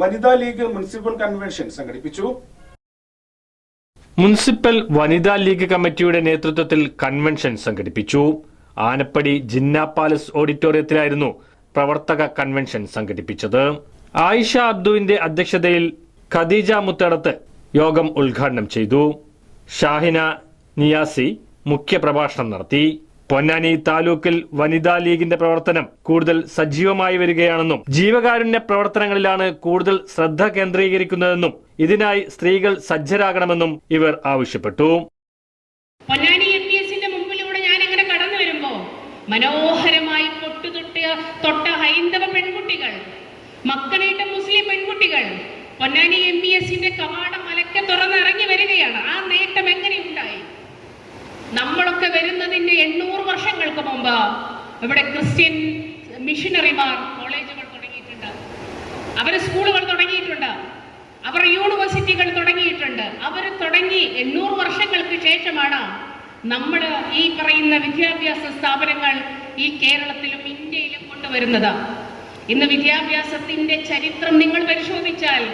വനിതാ league municipal convention സംഘടിപ്പിച്ചു. Municipal വനിതാ ലീഗ് കമ്മിറ്റിയുടെ നേതൃത്വത്തിൽ കൺവെൻഷൻ സംഘടിപ്പിച്ചു. ആനപ്പടി ജിന്ന പാലസ് ഓഡിറ്റോറിയത്തിലായിരുന്നു പ്രവർത്തക കൺവെൻഷൻ സംഘടിപ്പിച്ചത്. ആയിഷ അബ്ദുവിന്റെ അധ്യക്ഷതയിൽ ഖദീജ മുത്തടത്ത് യോഗം ഉദ്ഘാടനം ചെയ്തു. ഷാഹിന നിയാസി മുഖ്യപ്രഭാഷണം നടത്തി. പൊന്നാനി താലൂക്കിൽ വനിതാ ലീഗിന്റെ പ്രവർത്തനം കൂടുതൽ സജീവമായി വരികയാണെന്നും ജീവകാരുണ്യ പ്രവർത്തനങ്ങളിലാണ് കൂടുതൽ ശ്രദ്ധ കേന്ദ്രീകരിക്കുന്നതെന്നും ഇതിനായി സ്ത്രീകൾ സജ്ജരാകണമെന്നും ഇവർ ആവശ്യപ്പെട്ടു. പൊന്നാനി എം പി എസിന്റെ മുമ്പിലൂടെ ഞാൻ അങ്ങനെ കടന്നു വരുമ്പോ മനോഹരമായി പൊട്ടുതൊട്ട് തൊട്ട ഹൈന്ദവ പെൺകുട്ടികൾ മക്കളേട്ട മുസ്ലിം പെൺകുട്ടികൾ പൊന്നാനി എം പി എസിന്റെ കവാടം അലക്കെ തുറന്നിറങ്ങി വരികയാണ്. ആ നേട്ടം എങ്ങനെ ഉണ്ടായി നമ്മളൊക്കെ വരുന്നതിന്റെ എണ്ണൂറ് മുമ്പ് ഇവിടെ ക്രിസ്ത്യൻ മിഷനറിമാർ കോളേജുകൾ തുടങ്ങിയിട്ടുണ്ട്. അവർ സ്കൂളുകൾ തുടങ്ങിയിട്ടുണ്ട്. അവർ യൂണിവേഴ്സിറ്റികൾ തുടങ്ങിയിട്ടുണ്ട്. അവർ തുടങ്ങി എണ്ണൂറ് വർഷങ്ങൾക്ക് ശേഷമാണ് നമ്മൾ ഈ പറയുന്ന വിദ്യാഭ്യാസ സ്ഥാപനങ്ങൾ ഈ കേരളത്തിലും ഇന്ത്യയിലും കൊണ്ടുവരുന്നത്. ഇന്ന് വിദ്യാഭ്യാസത്തിന്റെ ചരിത്രം നിങ്ങൾ പരിശോധിച്ചാൽ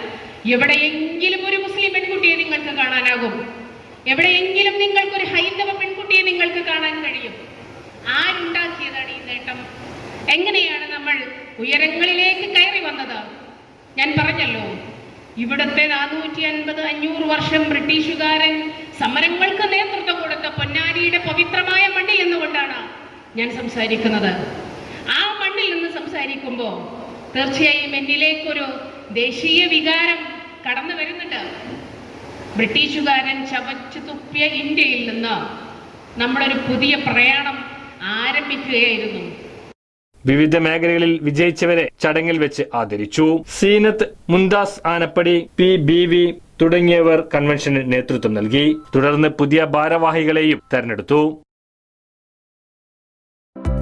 എവിടെയെങ്കിലും ഒരു മുസ്ലിം പെൺകുട്ടിയെ നിങ്ങൾക്ക് കാണാനാകും. എവിടെയെങ്കിലും നിങ്ങൾക്ക് ഒരു ഹൈന്ദവ പെൺകുട്ടിയെ നിങ്ങൾക്ക് കാണാൻ കഴിയും. ആരുണ്ടാക്കിയതാണ് ഈ നേട്ടം? എങ്ങനെയാണ് നമ്മൾ ഉയരങ്ങളിലേക്ക് കയറി വന്നത്? ഞാൻ പറഞ്ഞല്ലോ ഇവിടുത്തെ നാനൂറ്റി അൻപത് അഞ്ഞൂറ് വർഷം ബ്രിട്ടീഷുകാരൻ സമരങ്ങൾക്ക് നേതൃത്വം കൊടുത്ത പൊന്നാരിയുടെ പവിത്രമായ മണ്ണി എന്നുകൊണ്ടാണ് ഞാൻ സംസാരിക്കുന്നത്. ആ മണ്ണിൽ നിന്ന് സംസാരിക്കുമ്പോൾ തീർച്ചയായും എന്നിലേക്കൊരു ദേശീയ വികാരം കടന്നു വരുന്നുണ്ട്. ബ്രിട്ടീഷുകാരൻ ചവച്ചു തുപ്പിയ ഇന്ത്യയിൽ നിന്ന് നമ്മളൊരു പുതിയ പ്രയാണം ആരംഭിക്കുകയായിരുന്നു. വിവിധ മേഖലകളിൽ വിജയിച്ചവരെ ചടങ്ങിൽ വെച്ച് ആദരിച്ചു. Zeenath Mumtaz Anappadi P B V തുടങ്ങിയവർ കൺവെൻഷന് നേതൃത്വം നൽകി. തുടർന്ന് പുതിയ ഭാരവാഹികളെയും തെരഞ്ഞെടുത്തു.